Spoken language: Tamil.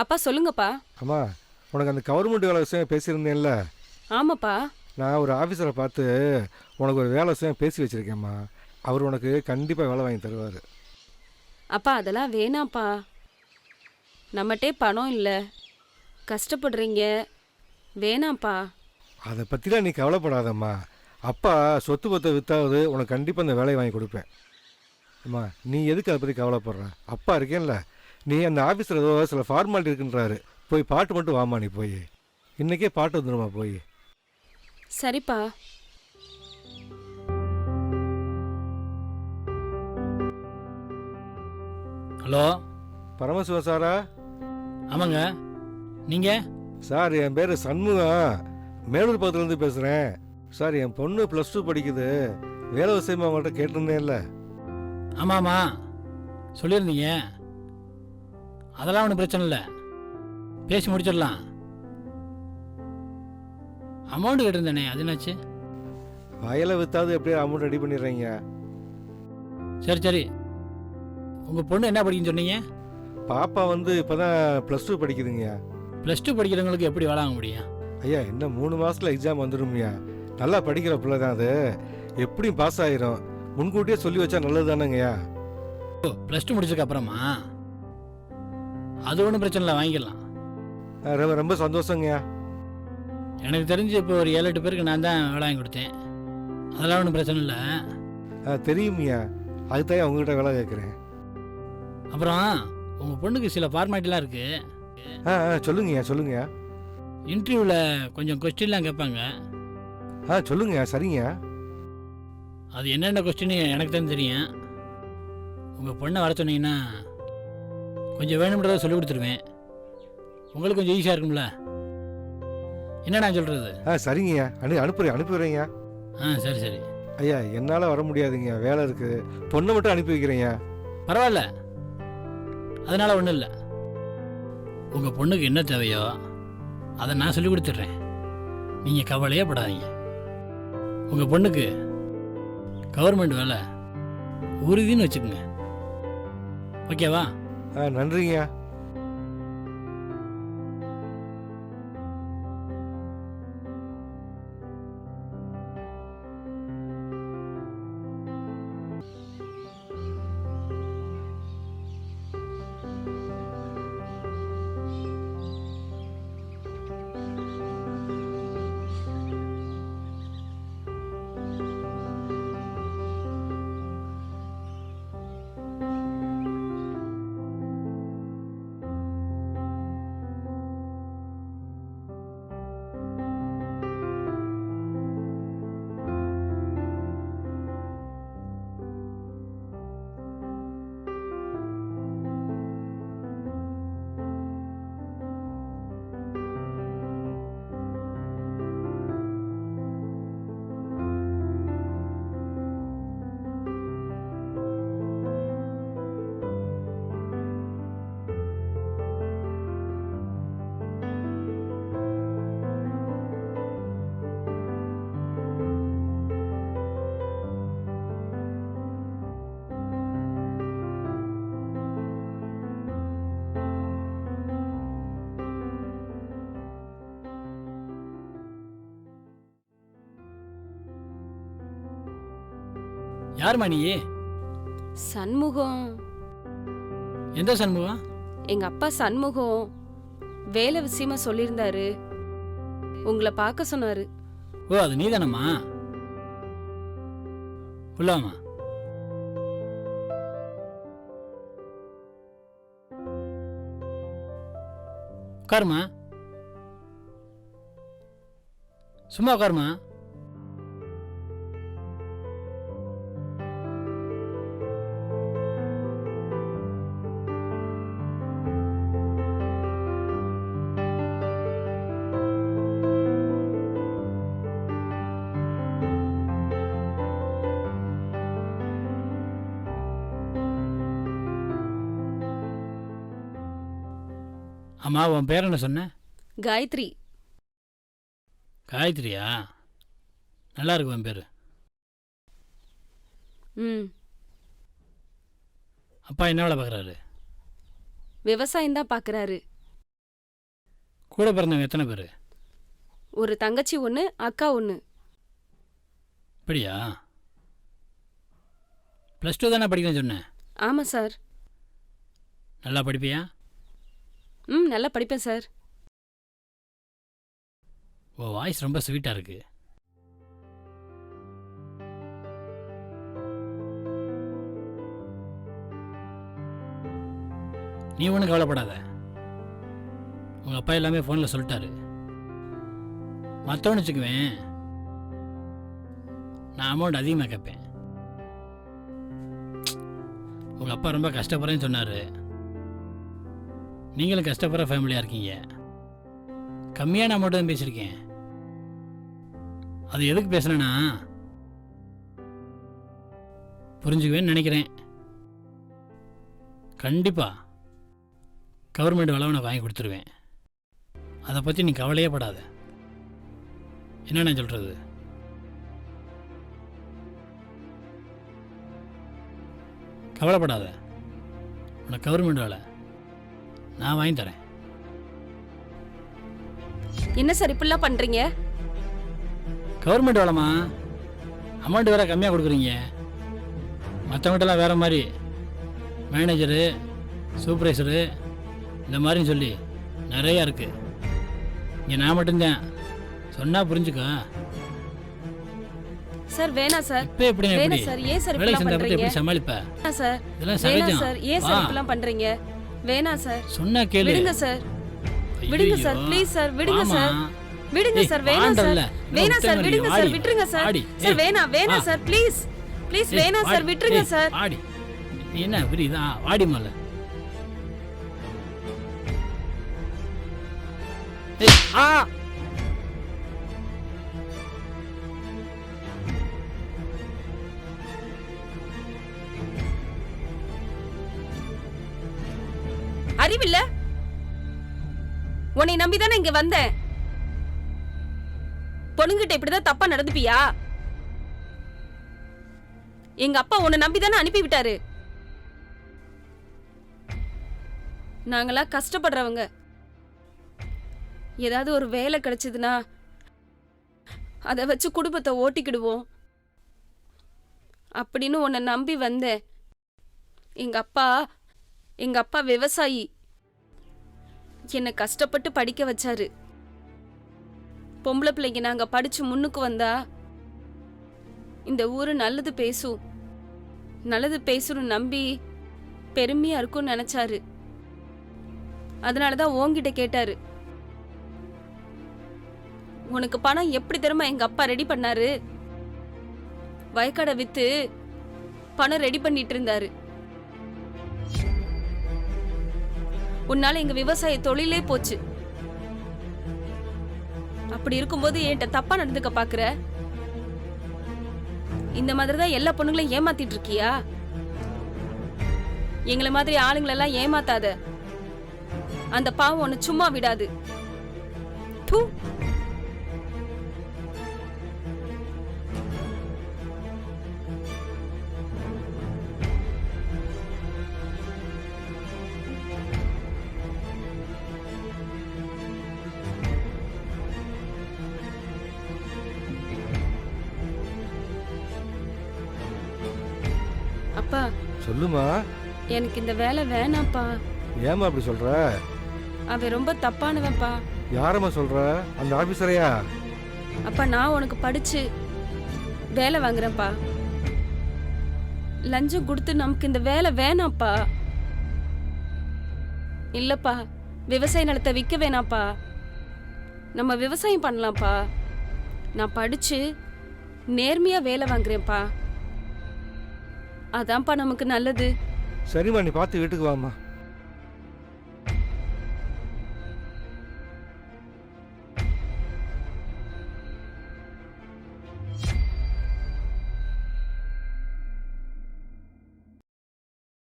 அப்பா சொல்லுங்கப்பா. அம்மா உனக்கு அந்த கவர்மெண்ட் வேலை விஷயம் பேசியிருந்தேன்ல? ஆமாப்பா. நான் ஒரு ஆஃபீஸரை பார்த்து உனக்கு ஒரு வேலை விஷயம் பேசி வச்சுருக்கேம்மா. அவர் உனக்கு கண்டிப்பாக வேலை வாங்கி தருவார். அப்பா அதெல்லாம் வேணாம்ப்பா. நம்மகிட்டே பணம் இல்லை. கஷ்டப்படுறீங்க. வேணாம்ப்பா. அதை பற்றிலாம் நீ கவலைப்படாதம்மா. அப்பா சொத்து பத்தை வித்தாவது உனக்கு கண்டிப்பாக அந்த வேலையை வாங்கி கொடுப்பேன். அம்மா நீ எதுக்கு அதை பற்றி கவலைப்படுற? அப்பா இருக்கேன்ல. நீ அந்த ஆஃபீஸில் ஏதோ சில ஃபார்மாலிட்டி இருக்குன்றாரு. போய் பாட்டு மட்டும் வாமா நீ போய். இன்றைக்கே பாட்டு வந்துடுமா போய். சரிப்பா. ஹலோ? பரமசிவம் சாரா? ஆமாங்க. நீங்க? சார் என் பேர் சண்முகம். மேலூர் பக்கத்துலேருந்து பேசுகிறேன் சார் என் பொண்ணு ப்ளஸ் டூ படிக்குது. வேலை விஷயமா அவங்கள்ட்ட கேட்டிருந்தேன்ல. ஆமாம்மா சொல்லியிருந்தீங்க. அதெல்லாம் ஒன்றும் பிரச்சனை இல்லை. பேசி முடிச்சிடலாம். அமௌண்ட் கேட்டிருந்தேனே அது என்னாச்சு? வயலை வித்தாவது எப்படியோ அமௌண்ட் ரெடி பண்ணிடுறீங்க. சரி சரி. உங்கள் பொண்ணு என்ன படிக்குன்னு சொன்னீங்க? பாப்பா வந்து இப்போ தான் ப்ளஸ் டூ படிக்குதுங்க. ப்ளஸ் டூ படிக்கிறவங்களுக்கு எப்படி வேலை வாங்க முடியும்? ஐயா இன்னும் மூணு மாசத்துல எக்ஸாம் வந்துடும்யா? நல்லா படிக்கிற பிள்ளை தான் அது. எப்படியும் பாஸ் ஆயிரும். முன்கூட்டியே சொல்லி வச்சா நல்லது தானேங்கய்யா ப்ளஸ் டூ முடிச்சதுக்கு அப்புறமா? அது ஒன்றும் பிரச்சனை இல்லை வாங்கிக்கலாம். ரொம்ப ரொம்ப சந்தோஷங்கய்யா. எனக்கு தெரிஞ்சு இப்போ ஒரு ஏழு எட்டு பேருக்கு நான் தான் வேலை வாங்கி கொடுத்தேன். அதெல்லாம் ஒன்றும் பிரச்சனை இல்லை. தெரியும்யா. அதுதான் உங்ககிட்ட வேலை கேட்குறேன். அப்புறம் உங்கள் பொண்ணுக்கு சில ஃபார்மாலிட்டிலாம் இருக்குது ஆ ஆ சொல்லுங்கய்யா சொல்லுங்கய்யா. இன்டர்வியூவில் கொஞ்சம் கொஸ்டின்லாம் கேட்பாங்க. ஆ சொல்லுங்கய்யா சரிங்கய்யா. அது என்னென்ன கொஸ்டின் எனக்கு தான் தெரியும். உங்கள் பொண்ணை வர சொன்னீங்கன்னா கொஞ்சம் வேணும்ன்றதை சொல்லி கொடுத்துருவேன். உங்களுக்கு கொஞ்சம் ஈஸியாக இருக்கும்ல? என்ன நான் சொல்கிறது ஆ சரிங்கய்யா. அனு அனுப்புறேன் அனுப்பி ஆ சரி சரி. ஐயா என்னால் வர முடியாதுங்க வேலை இருக்குது பொண்ணை மட்டும் அனுப்பி வைக்கிறேங்க பரவாயில்ல. அதனால் ஒன்றும் இல்லை. உங்கள் பொண்ணுக்கு என்ன தேவையோ அதை நான் சொல்லி கொடுத்துட்றேன். நீங்கள் கவலையே படாதீங்க. உங்கள் பொண்ணுக்கு கவர்மெண்ட் வேலை உறுதின்னு வச்சுக்கோங்க. ஓகேவா? நன்றிங்கய்யா. யாரும்மா நீ சண்முகம். எந்த சண்முகம்? எங்க அப்பா சண்முகம். வேலை விஷயமா சொல்லியிருந்தாரு. உங்களை பார்க்க சொன்னாரு. ஓ அது நீதானம்மா? உள்ளாமா உட்காருமா சும்மா உட்காருமா அம்மா உன் பேர் என்ன சொன்ன? காயத்ரி. காயத்ரியா? நல்லா இருக்கு உன் பேர். ம். அப்பா என்ன வேலை பார்க்குறாரு? விவசாயம் தான் பார்க்குறாரு. கூட பிறந்தவங்க எத்தனை பேர்? ஒரு தங்கச்சி ஒன்று அக்கா ஒன்று அப்படியா? ப்ளஸ் டூ தானே படிக்கிறேன்னு சொன்னேன் ஆமாம் சார். நல்லா படிப்பியா? ம் நல்லா படிப்பேன் சார். ஓ வாய்ஸ் ரொம்ப ஸ்வீட்டாக இருக்கு. நீ ஒன்றும் கவலைப்படாத. உங்கள் அப்பா எல்லாமே ஃபோனில் சொல்லிட்டாரு. மற்றவனு வச்சுக்குவேன். நான் அமௌண்ட் அதிகமாக கேட்பேன். உங்கள் அப்பா ரொம்ப கஷ்டப்படுறேன்னு சொன்னார். நீங்களும் கஷ்டப்படுற ஃபேமிலியாக இருக்கீங்க. கம்மியான அமௌண்ட்டு தான் பேசியிருக்கேன். அது எதுக்கு பேசுனேன்னா புரிஞ்சுக்குவேன்னு நினைக்கிறேன். கண்டிப்பாக கவர்மெண்ட் வேலை நான் வாங்கி கொடுத்துருவேன். அதை பற்றி நீ கவலையே படாத. என்ன நான் சொல்கிறது கவலைப்படாத. உனக்கு கவர்மெண்ட் வேலை. நான் வாங்கி தரேன். என்ன சார் இப்படிலாம் பண்ணுறீங்க கவர்மெண்ட் வேலைம்மா. அமௌண்ட் வேற கம்மியாக கொடுக்குறீங்க. மற்றவங்கள்ட்டலாம் வேற மாதிரி. மேனேஜரு சூப்பர்வைசரு இந்த மாதிரின்னு சொல்லி நிறையா இருக்கு. இங்கே நான் மட்டும்தான். சொன்னால் புரிஞ்சுக்கோ. சார் வேணாம் சார். இப்போ எப்படி சார் ஏன் சார் எப்படி சமாளிப்ப? வேணாம் சார். இதெல்லாம் சகஜம். சார். ஏன் சார் வா. இப்படிலாம் பண்ணுறீங்க வேணாம் சார் சொன்னா கேளு விடுங்க சார் விடுங்க சார். ப்ளீஸ் சார் விடுங்க. சார் விடுங்க சார் வேணாம் சார். வேணாம் சார் விடுங்க வாடி. சார் விட்டுருங்க சார். சார் ஏய், வேணாம் வேணாம் வா. சார் ப்ளீஸ் ப்ளீஸ் வேணாம் சார் வாடி. விட்டுருங்க சார் நீ என்ன புரியுதா வாடி முதல்ல ஏய் ஆ அறிவில்ல? உன்னை நம்பிதானே இங்க வந்தேன். பொண்ணுங்கிட்ட இப்படிதான் தப்பா நடந்துப்பியா? எங்க அப்பா உன்னை நம்பிதானே அனுப்பி விட்டாரு நாங்களா கஷ்டப்படுறவங்க. ஏதாவது ஒரு வேலை கிடைச்சதுன்னா அதை வச்சு குடும்பத்தை ஓட்டிக்கிடுவோம். அப்படின்னு உன்னை நம்பி வந்தேன். எங்க அப்பா எங்க அப்பா விவசாயி. என்னை கஷ்டப்பட்டு படிக்க வச்சாரு. பொம்பளை பிள்ளைங்க நாங்க படிச்சு முன்னுக்கு வந்தா இந்த ஊரு நல்லது பேசும். நல்லது பேசணும் நம்பி பெருமையா இருக்கும்னு நினைச்சாரு. அதனாலதான் உன்கிட்ட கேட்டாரு. உனக்கு பணம் எப்படி தெரியுமா எங்க அப்பா ரெடி பண்ணாரு? வயக்காடை வித்து பணம் ரெடி பண்ணிட்டு இருந்தாரு. உன்னால எங்க விவசாய தொழிலே போச்சு. அப்படி இருக்கும்போது என்கிட்ட தப்பா நடந்துக்க பாக்குற? இந்த மாதிரி தான் எல்லா பொண்ணுங்களையும் ஏமாத்திட்டு இருக்கியா? எங்களை மாதிரி ஆளுங்களெல்லாம் ஏமாத்தாத. அந்த பாவம் ஒன்னு சும்மா விடாது. தூ. சொல்லுமா. எனக்கு இந்த வேலை வேணாம்ப்பா. ஏமா அப்படி சொல்ற? அவன் ரொம்ப தப்பானவன்ப்பா. யாரம்மா சொல்ற? அந்த ஆபீசரையா? அப்பா நான் உனக்கு படிச்சு வேலை வாங்குறேன்ப்பா. லஞ்சம் கொடுத்து நமக்கு இந்த வேலை வேணாம்ப்பா. இல்லப்பா விவசாய நிலத்தை விற்க வேணாம்ப்பா. நம்ம விவசாயம் பண்ணலாம்ப்பா. நான் படிச்சு நேர்மையா வேலை வாங்குறேன்ப்பா. அதான்ப்பா நமக்கு நல்லது. சரிம்மா நீ பார்த்து வீட்டுக்கு வாம்மா.